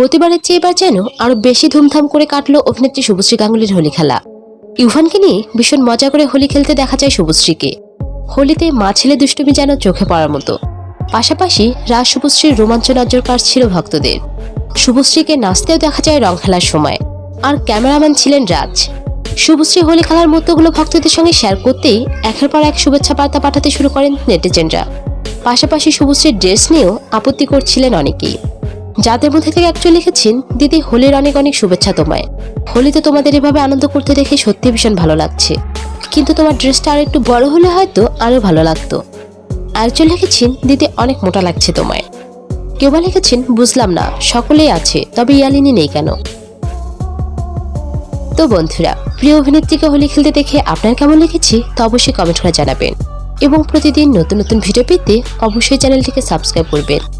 প্রতিবারের চেয়ে এবার যেন আরও বেশি ধুমধাম করে কাটল অভিনেত্রী শুভশ্রী গাঙ্গুলির হোলি খেলা। ইউভানকে নিয়ে ভীষণ মজা করে হোলি খেলতে দেখা যায় শুভশ্রীকে। হোলিতে মা ছেলে দুষ্টুমি যেন চোখে পড়ার মতো। পাশাপাশি রাজ শুভশ্রীর রোমাঞ্চ নজর কাটছিল ভক্তদের। শুভশ্রীকে নাচতেও দেখা যায় রং খেলার সময়। আর ক্যামেরাম্যান ছিলেন রাজ। শুভশ্রী হোলি খেলার মুহূর্তগুলো ভক্তদের সঙ্গে শেয়ার করতেই একের পর এক শুভেচ্ছা বার্তা পাঠাতে শুরু করেন নেটিজেনরা। পাশাপাশি শুভশ্রীর ড্রেস নিয়েও আপত্তি করছিলেন অনেকেই। যাদের মধ্যে থেকে একজন লিখেছেন, দিদি হোলির অনেক অনেক শুভেচ্ছা তোমায়। হোলিতে তোমাদের এভাবে আনন্দ করতে দেখে সত্যি ভীষণ ভালো লাগছে। কিন্তু তোমার ড্রেসটা আর একটু বড় হলে হয়তো আরও ভালো লাগতো। একজন লিখেছেন দিদি অনেক মোটা লাগছে তোমায়। কেউ বা লিখেছেন, বুঝলাম না, সকলেই আছে, তবে ইয়ালিনী নেই কেন? তো বন্ধুরা, প্রিয় অভিনেত্রীকে হোলি খেলতে দেখে আপনার কেমন লিখেছি তা অবশ্যই কমেন্ট করে জানাবেন। এবং প্রতিদিন নতুন নতুন ভিডিও পেতে অবশ্যই চ্যানেলটিকে সাবস্ক্রাইব করবেন।